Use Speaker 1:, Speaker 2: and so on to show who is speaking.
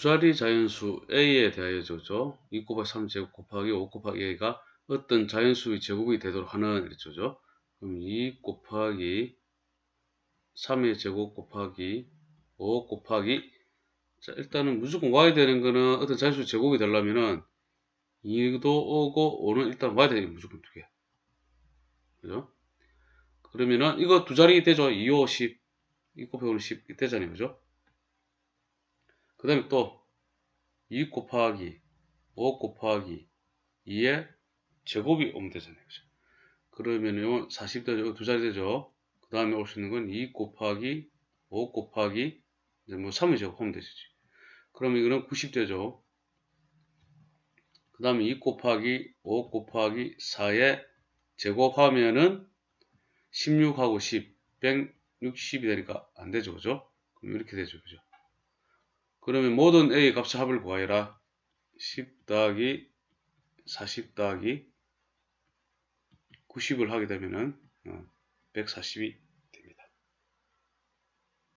Speaker 1: 두 자리 자연수 a에 대하여죠. 2 곱하기 3제곱 곱하기 5 곱하기 a가 어떤 자연수의 제곱이 되도록 하는 이랬죠. 그럼 2 곱하기 3의 제곱 곱하기 5 곱하기 자 일단은 무조건 y 되는 거는 어떤 자연수 제곱이 되려면은 2도 오고 5는 일단 y 되는 게 무조건 두 개. 그죠? 그러면은 이거 두 자리 되죠. 2, 5, 10. 2 곱하기 5는 10 되잖아요. 그죠? 그 다음에 또 2 곱하기 5 곱하기 2의 제곱이 오면 되잖아요. 그죠? 그러면은 40 되죠. 두 자리 되죠. 그 다음에 올 수 있는 건 2 곱하기 5 곱하기 이제 뭐 3의 제곱하면 되지. 그럼 이거는 90 되죠. 그 다음에 2 곱하기 5 곱하기 4의 제곱하면은 16하고 10, 160이 되니까 안 되죠. 그죠? 그럼 이렇게 되죠. 그죠? 그러면 모든 A 값의 합을 구하여라. 10 더하기 40 더하기 90을 하게 되면은 142